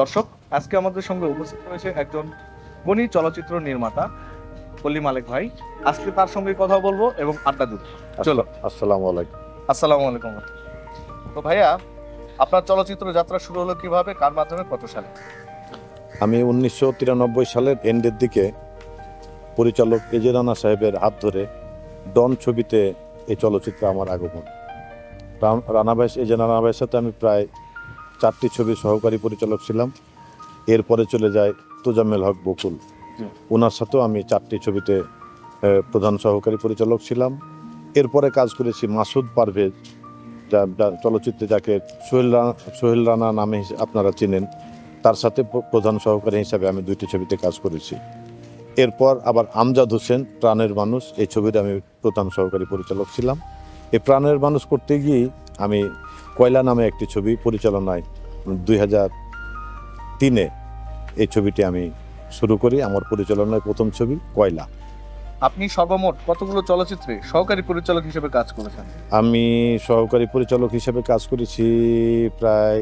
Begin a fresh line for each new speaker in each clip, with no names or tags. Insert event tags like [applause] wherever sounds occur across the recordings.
দর্শক আজকে আমাদের সঙ্গে উপস্থিত রয়েছে একজন গণী চলচ্চিত্র নির্মাতা পল্লী মালিক ভাই। আজকে তার সঙ্গে কথা বলব এবং আড্ডা দেবো। চলো।
আসসালামু আলাইকুম।
আসসালামু আলাইকুম। তো ভাইয়া আপনার চলচ্চিত্র যাত্রা শুরু হলো কীভাবে কার মাধ্যমে কত সালে?
আমি উনিশশো তিরানব্বই সালের এন্ডের দিকে পরিচালক এজে রানা সাহেবের হাত ধরে ডন ছবিতে এই চলচ্চিত্রে আমার আগমন। রানা ভাই এজে রানা ভাইয়ের সাথে আমি প্রায় চারটি ছবি সহকারী পরিচালক ছিলাম। এরপরে চলে যায় তোজাম্মেল হক বকুল। ওনার সাথেও আমি চারটি ছবিতে প্রধান সহকারী পরিচালক ছিলাম। এরপরে কাজ করেছি মাসুদ পারভেজ যা চলচ্চিত্রে যাকে সোহেল রানা সোহেল রানা নামে আপনারা চেনেন। তার সাথে প্রধান সহকারী হিসাবে আমি দুইটি ছবিতে কাজ করেছি। এরপর আবার আমজাদ হোসেন প্রাণের মানুষ এই ছবির আমি প্রধান সহকারী পরিচালক ছিলাম। এই প্রাণের মানুষ করতে গিয়েই আমি কয়লা নামে একটি ছবি পরিচালনায় দুই হাজার তিনে এই ছবিটি আমি শুরু করি আমার পরিচালনায় প্রথম ছবি কয়লা।
আপনি সর্বমোট কতগুলো চলচ্চিত্রে সহকারী পরিচালক হিসেবে কাজ করেছেন?
আমি সহকারী পরিচালক হিসেবে কাজ করেছি প্রায়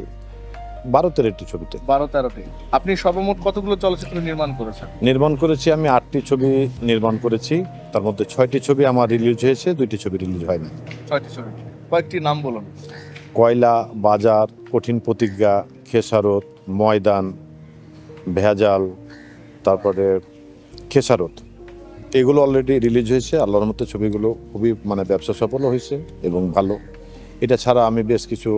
বারো তেরোটি ছবিতে।
বারো তেরোটি আপনি সর্বমোট কতগুলো চলচ্চিত্র নির্মাণ করেছেন?
নির্মাণ করেছি আমি আটটি ছবি নির্মাণ করেছি। তার মধ্যে ছয়টি ছবি আমার রিলিজ হয়েছে দুইটি ছবি রিলিজ হয়নি
ছয়টি ছবি। কয়েকটি নাম বলুন।
কয়লা বাজার কঠিন প্রতিজ্ঞা খেসারত ময়দান ভেজাল তারপরে খেসারত। এগুলো অলরেডি রিলিজ হয়েছে আল্লাহর মতো ছবিগুলো খুবই মানে ব্যবসা সফল হয়েছে এবং ভালো। এটা ছাড়া আমি বেশ কিছু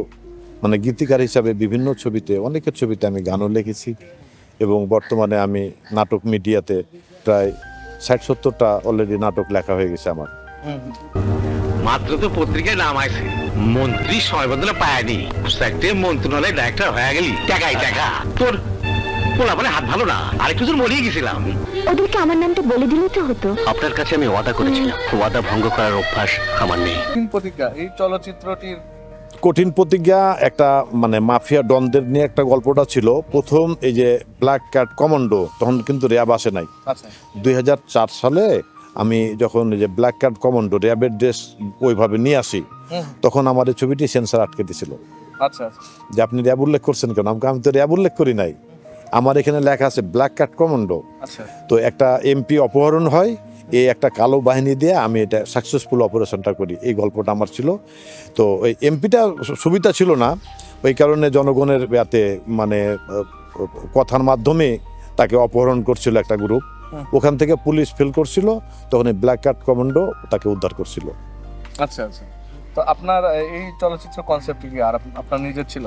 মানে গীতিকার হিসাবে বিভিন্ন ছবিতে অনেকের ছবিতে আমি গানও লিখেছি এবং বর্তমানে আমি নাটক মিডিয়াতে প্রায় ষাট সত্তরটা অলরেডি নাটক লেখা হয়ে গেছে আমার।
মাত্র তো পত্রিকায় নাম আছে। মন্ত্রী সময় বদলে পায়নি। চারটে মন্ত্রণালয় ডাইরেক্টর হয়ে গেলি। টাকাই টাকা তোর পোলা মানে হাত ভালো না। আরেকটু দূর মরিয়ে গেছিলাম।
ওদেরকে আমার নামটা বলে দিলেই তো হতো।
আপনার কাছে আমি ওয়াদা করেছিলাম। ওয়াদা ভঙ্গ করার অভ্যাস আমার নেই।
তিন প্রতিজ্ঞা এই চলচ্চিত্রটির
কঠিন প্রতিজ্ঞা একটা মানে মাফিয়া ডনদের নিয়ে একটা গল্পটা ছিল। প্রথম এই যে ব্ল্যাক ক্যাট কমান্ডো তখন কিন্তু র্যাব আসে নাই।
আচ্ছা।
দুই হাজার চার সালে আমি যখন এই যে ব্ল্যাক ক্যাট কমান্ডো র্যাবের ড্রেস ওইভাবে নিয়ে আসি তখন আমার এই ছবিটি সেন্সার আটকে দিছিল।
আচ্ছা আচ্ছা।
যে আপনি র্যাব উল্লেখ করছেন কেন? আমাকে আমি তো র্যাব উল্লেখ করি নাই। আমার এখানে লেখা আছে ব্ল্যাক কার্ড কমান্ডো
আচ্ছা।
তো একটা এমপি অপহরণ হয় এই একটা কালো বাহিনী দিয়ে আমি এটা সাকসেসফুল অপারেশনটা করি। এই গল্পটা আমার ছিল। তো ওই এমপিটা সুবিধা ছিল না। ওই কারণে জনগণের ইয়াতে মানে কথার মাধ্যমে তাকে অপহরণ করছিল একটা গ্রুপ। ওখান থেকে পুলিশ ফেল করছিল তখন এই ব্ল্যাক কার্ড কমান্ডো তাকে উদ্ধার করছিল।
আচ্ছা আচ্ছা। তো আপনার এই চলচ্চিত্র কনসেপ্ট কি? আর আপনার নিজের ছিল?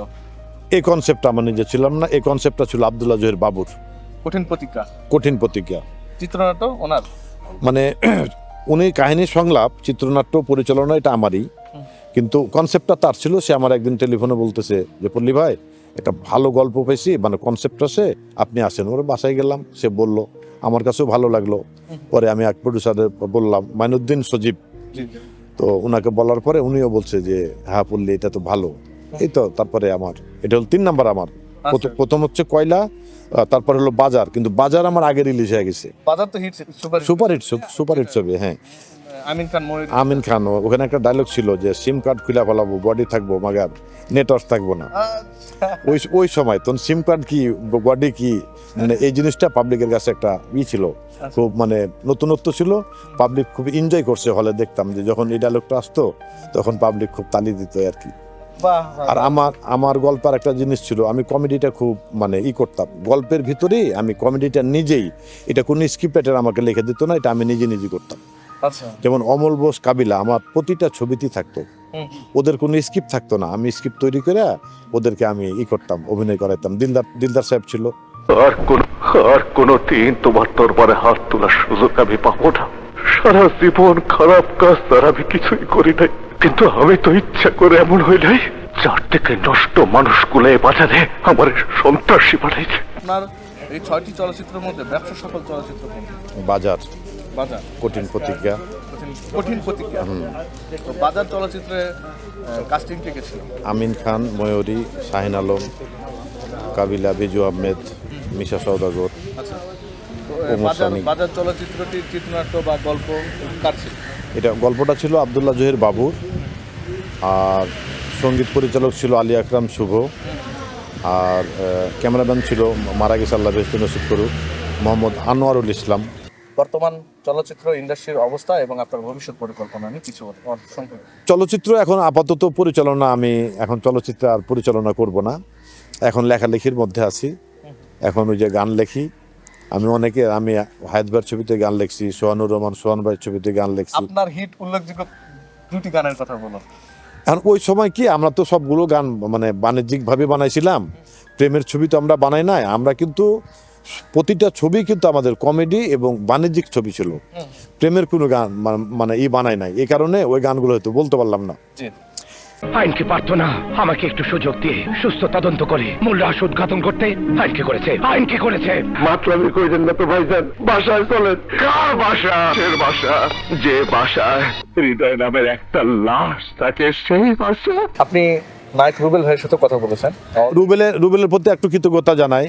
এই কনসেপ্টটা আমার নিজে ছিলাম না এই কনসেপ্টটা ছিল আবদুল্লাহ জহির বাবুর।
কঠিন প্রতিজ্ঞা?
কঠিন প্রতিজ্ঞা।
চিত্রনাট্য ওনার?
মানে [clears throat] উনি কাহিনী সংলাপ চিত্রনাট্য পরিচালনা এটা আমারই। কিন্তু কনসেপ্টটা তার ছিল সে আমার একদিন টেলিফোনে বলতেছে যে পল্লী ভাই একটা ভালো গল্প পেয়েছি মানে কনসেপ্ট আছে আপনি আসেন। ওর বাসায় গেলাম সে বলল আমার কাছেও ভালো লাগল। পরে আমি এক প্রডিউসারে বললাম মাইনুদ্দিন সজীব। তো ওনাকে বলার পরে উনিও বলছে যে হ্যাঁ পড়লি এটা তো ভালো। এই তো তারপরে আমার এটা হলো তিন নাম্বার আমার।
আচ্ছা।
প্রথম হচ্ছে কয়লা তারপর হলো বাজার। কিন্তু বাজার আমার আগে রিলিজ হয়ে গেছে।
বাজার তো hit super
super hit super hit ছবি হ্যাঁ।
আমিন খান
আমিন খান ওখানে একটা ডায়লগ ছিল যে সিম কার্ড খুলে ফেলাবো বডি থাকব মাগার নেটওয়ার্ক থাকব না।
আচ্ছা।
ওই ওই সময় তখন সিম কার্ড কি বডি কি মানে এই জিনিসটা পাবলিকের কাছে একটা ই ছিল। খুব মানে নতুনত্ব ছিল। পাবলিক খুব এনজয় করছে হলে দেখতাম যে যখন এই ডায়লগটা আসতো তখন পাবলিক খুব তালি দিত আর কি। আর আমার আমার গল্পের একটা জিনিস ছিল আমি কমেডিটা খুব মানে ই করতাম। গল্পের ভিতরেই আমি কমেডিটা নিজেই এটা কোনো স্ক্রিপ্টের আমাকে লিখে দিত না এটা আমি নিজে নিজে করতাম।
আচ্ছা
যেমন অমল বোস কাবিলা আমার প্রতিটা ছবিতেই থাকতো। ওদের কোনো স্ক্রিপ্ট থাকতো না। আমি স্ক্রিপ্ট তৈরি করে ওদেরকে আমি ই করতাম অভিনয় করাইতাম। দিলদার দিলদার সাহেব ছিল।
আর কোন আর কোনো দিন তোমার দরবারে হাত তোলার সুযোগ আমি পাবো না। সারা জীবন খারাপ কাজ তার আমি কিছুই করি নাই। কিন্তু আমি তো ইচ্ছা করে এমন হই নাই চার থেকে নষ্ট মানুষগুলো এ বাজারে আমার সন্ত্রাসী বানাইছে।
আপনার এই ছয়টি চলচ্চিত্রের মধ্যে ব্যবসা সফল চলচ্চিত্র
বাজার। কঠিন প্রতিজ্ঞা
কঠিন প্রতিজ্ঞা তো বাজার চলচ্চিত্রে কাস্টিং কে কে ছিল?
আমিন খান ময়ূরী শাহিন আলম কাবিলা বিজু আহমেদ মিশা সৌদাগর
আচ্ছা। বাজার চলচ্চিত্রটির চিত্রনাট্য বা গল্প কার ছিল?
এটা গল্পটা ছিল আবদুল্লাহ জহির বাবুর। আর সংগীত পরিচালক ছিল আলী আকরাম শুভ। আর ক্যামেরাম্যান ছিল মারা গেছে আল্লাহ বেহস্ত নসিব করুক মোহাম্মদ আনোয়ারুল ইসলাম।
বর্তমান চলচ্চিত্র ইন্ডাস্ট্রির অবস্থা এবং আপনার ভবিষ্যৎ পরিকল্পনা নিয়ে কিছু।
চলচ্চিত্র এখন আপাতত পরিচালনা আমি এখন চলচ্চিত্র আর পরিচালনা করব না। এখন লেখালেখির মধ্যে আছি। এখন ওই যে গান লেখি। আমি অনেকে আমি ভাইয়ের ছবিতে গান লিখছি সোহানুর রহমান সোহান ভাইয়ের ছবিতে গান লিখছি।
আপনার হিট উল্লেখযোগ্য দুটি গানের কথা বলুন
এখন ওই সময় কি আমরা তো সবগুলো গান মানে বাণিজ্যিকভাবে বানাইছিলাম। প্রেমের ছবি তো আমরা বানাই নাই। আমরা কিন্তু প্রতিটা ছবি কিন্তু আমাদের কমেডি এবং বাণিজ্যিক ছবি ছিল। প্রেমের কোনো গান মানে ই বানাই নাই। এই কারণে ওই গানগুলো হয়তো বলতে পারলাম না।
আইনকে পারতো না আমাকে একটু সুযোগ দিয়ে সুস্থ তদন্ত করে মূল রহস্য উদ্ঘাটন করতে আইনকে করেছে। আইনকে করেছে।
মাত্র আমি কইলেন না তো ভাইজান বাসায় চলেন। কার বাসা? এর বাসা। যে বাসায় হৃদয় নামের একটা লাশ থাকে সেই বাসা।
আপনি নায়ক রুবেল ভাইয়ের সাথে কথা বলেছেন।
রুবেলের রুবেলের প্রতি একটু কৃতজ্ঞতা জানাই।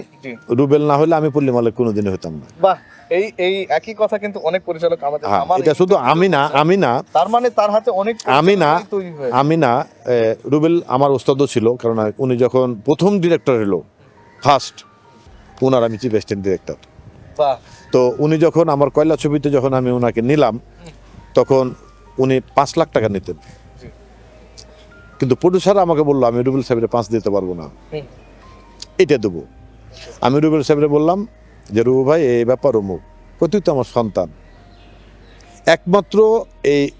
রুবেল না হলে আমি পল্লী মালিক কোনোদিনই হতাম না।
বাহ এই এই একই কথা কিন্তু অনেক পরিচালক আমাদের
হ্যাঁ
আমার
এটা শুধু আমি না আমি না
তার মানে তার হাতে অনেক
আমি না। আমি না রুবেল আমার ওস্তাদও ছিল কারণ উনি যখন প্রথম ডিরেক্টর হলো ফার্স্ট ওনার আমি চিফ অ্যাসিস্ট্যান্ট ডিরেক্টর তো উনি যখন আমার কয়লা ছবিতে যখন আমি ওনাকে নিলাম তখন উনি পাঁচ লাখ টাকা নিতেন। কিন্তু প্রডিউসার আমাকে বলল আমি রুবেল সাহেবের পাঁচ দিতে পারব না। এটা দেবো। আমি রুবেল সাহেবের বললাম যে রুবু ভাই এই ব্যাপার অমুক। প্রতি তো আমার সন্তান। একমাত্র এই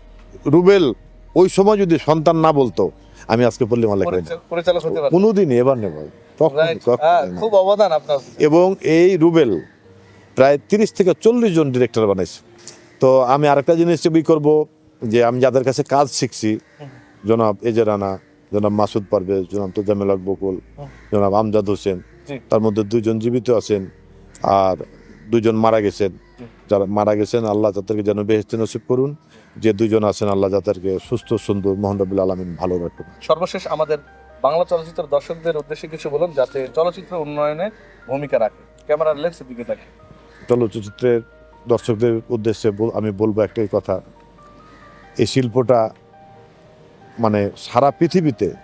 রুবেল ওই সময় যদি সন্তান না বলতো আমি আজকে পল্লী মালিক হই না।
পরিচালক- পরিচালক হতে পারে
কোনোদিনই এবার নেব।
হ্যাঁ। খুব অবদান আপনার।
এবং এই রুবেল প্রায় তিরিশ থেকে চল্লিশ জন ডিরেক্টর বানাইছে। তো আমি আরেকটা জিনিস ছবি করব যে আমি যাদের কাছে কাজ শিখছি জনাব এজে রানা জনাব মাসুদ পারভেজ জনাব তোজামেল বকুল জনাব আমজাদ হোসেন তার মধ্যে দুজন জীবিত আছেন আর দুজন মারা গেছেন। যারা মারা গেছেন আল্লাহ তাদেরকে যেন বেহেস্তে নসিব করুন। যে দুজন আছেন আল্লাহ তাদেরকে সুস্থ সুন্দর মোহন রবিল আলমিন ভালো রাখুন।
সর্বশেষ আমাদের বাংলা চলচ্চিত্র দর্শকদের উদ্দেশ্যে কিছু বলুন যাতে চলচ্চিত্র উন্নয়নে ভূমিকা রাখে। ক্যামেরার লেন্সের দিকে থাকে
চলচ্চিত্রের দর্শকদের উদ্দেশ্যে আমি বলব একটাই কথা। এই শিল্পটা মানে সারা পৃথিবীতে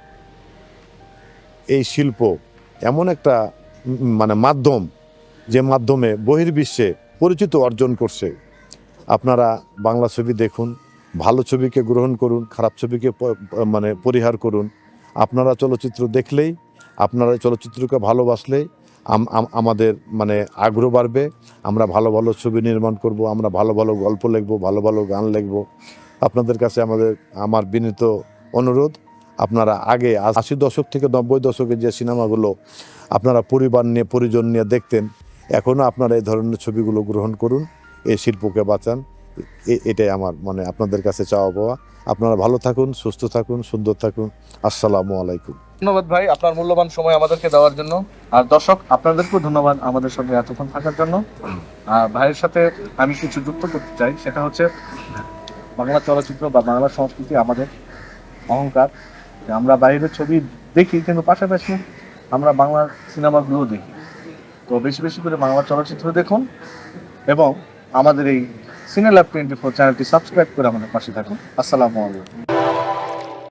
এই শিল্প এমন একটা মানে মাধ্যম যে মাধ্যমে বহির্বিশ্বে পরিচিত অর্জন করছে। আপনারা বাংলা ছবি দেখুন, ভালো ছবিকে গ্রহণ করুন, খারাপ ছবিকে মানে পরিহার করুন। আপনারা চলচ্চিত্র দেখলেই, আপনারা চলচ্চিত্রকে ভালোবাসলেই আম- আম- আমাদের মানে আগ্রহ বাড়বে। আমরা ভালো ভালো ছবি নির্মাণ করব, আমরা ভালো ভালো গল্প লিখব, ভালো ভালো গান লিখব। আপনাদের কাছে আমাদের, আমার বিনীত অনুরোধ, আপনারা আগে আশি দশক থেকে নব্বই দশকে যে সিনেমাগুলো আপনারা পরিবার নিয়ে, পরিজন নিয়ে দেখতেন এখনও আপনারা এই ধরনের ছবিগুলো গ্রহণ করুন, এই শিল্পকে বাঁচান এটাই আমার মানে আপনাদের কাছে চাওয়া পাওয়া। আপনারা ভালো থাকুন, সুস্থ থাকুন, সুন্দর থাকুন, আসসালামু আলাইকুম।
ধন্যবাদ ভাই, আপনার মূল্যবান সময় আমাদেরকে দেওয়ার জন্য। আর দর্শক, আপনাদেরকেও ধন্যবাদ আমাদের সঙ্গে এতক্ষণ থাকার জন্য। আর ভাইয়ের সাথে আমি কিছু যুক্ত করতে চাই, সেটা হচ্ছে বাংলা চলচ্চিত্র বা বাংলা সংস্কৃতি আমাদের অহংকার আমরা বাইরের ছবি দেখি কিন্তু পাশাপাশি আমরা বাংলার সিনেমাগুলো দেখি। তো বেশি বেশি করে বাংলা চলচ্চিত্র দেখুন এবং আমাদের এই সিনেলাভ টোয়েন্টি ফোর চ্যানেলটি সাবস্ক্রাইব করে আমাদের পাশে থাকুন। আসসালামু আলাইকুম।